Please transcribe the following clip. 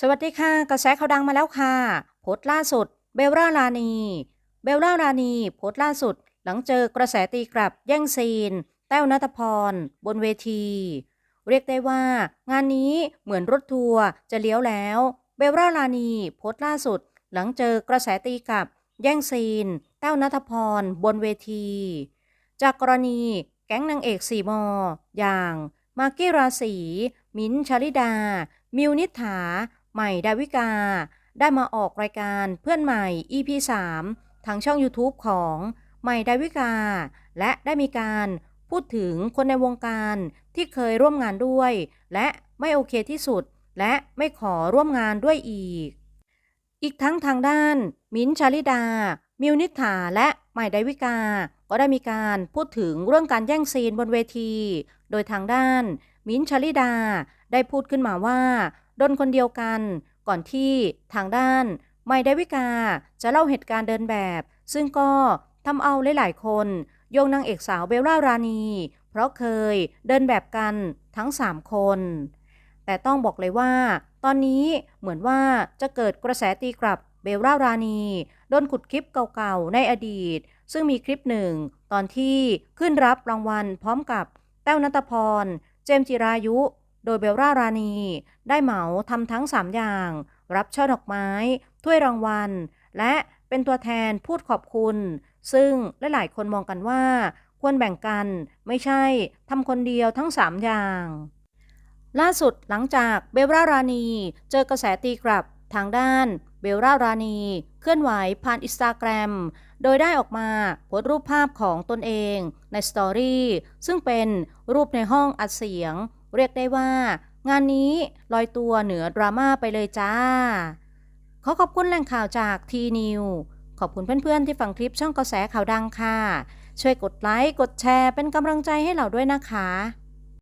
สวัสดีค่ะ กระแสข่าวดังมาแล้วค่ะ โพสต์ล่าสุด เบลล่ารานี เบลล่ารานี โพสต์ล่าสุด หลังเจอกระแสตีกลับแย่งซีน แต้วนัทพร บนเวที เรียกได้ว่า งานนี้เหมือนรถทัวร์จะเลี้ยวแล้ว เบลล่ารานี โพสต์ล่าสุด หลังเจอกระแสตีกลับ แย่งซีน แต้วนัทพร บนเวที จากกรณีแก๊งนางเอกสี่มอ อย่าง มากกี้ราศี มิ้นชลิดา มิวนิษฐา ใหม่ดาวิกา ได้มาออกรายการเพื่อนใหม่ EP 3ทางช่อง YouTube ของใหม่ดาวิกา และได้มีการพูดถึงคนในวงการที่เคยร่วมงานด้วย และไม่โอเคที่สุด และไม่ขอร่วมงานด้วยอีก อีกทั้งทางด้าน มิ้นชาลิดา มิวนิฐาและใหม่ดาวิกา ก็ได้มีการพูดถึงเรื่องการแย่งซีนบนเวที โดยทางด้าน มิ้นชาลิดา ได้พูดขึ้นมาว่า ดนคนเดียวกัน ก่อนที่ทางด้านใหม่ไดาวิกาจะเล่าเหตุการณ์เดินแบบ ซึ่งก็ทำเอาหลายๆคน โยงนางเอกสาวเบลล่ารานี เพราะเคยเดินแบบกันทั้ง 3 คน แต่ต้องบอกเลยว่า ตอนนี้เหมือนว่าจะเกิดกระแสตีกลับเบลล่ารานีโดนขุดคลิปเก่าๆ ในอดีต ซึ่งมีคลิปหนึ่ง ตอนที่ขึ้นรับรางวัลพร้อมกับแต้วนัตพร เจมจิรายุ โดยเบลล่ารานีได้เหมาทำทั้ง 3 อย่าง รับช่อดอกไม้ ถ้วยรางวัล และเป็นตัวแทนพูดขอบคุณ ซึ่งหลายๆคนมองกันว่า ควรแบ่งกันไม่ใช่ทำคนเดียวทั้ง 3 อย่าง ล่าสุดหลังจากเบลล่ารานีเจอกระแสตีกลับทางด้านเบลล่ารานีเคลื่อนไหวผ่านอินสตาแกรม โดยได้ออกมาโพสต์รูปภาพของตนเองในสตอรี่ซึ่งเป็นรูปในห้องอัดเสียง เรียกได้ว่า งานนี้ลอยตัวเหนือดราม่าไปเลยจ้า ขอขอบคุณแหล่งข่าวจากทีนิวขอบคุณเพื่อนๆที่ฟังคลิปช่องกระแสข่าวดังค่ะ ช่วยกดไลค์ กดแชร์เป็นกำลังใจให้เราด้วยนะคะ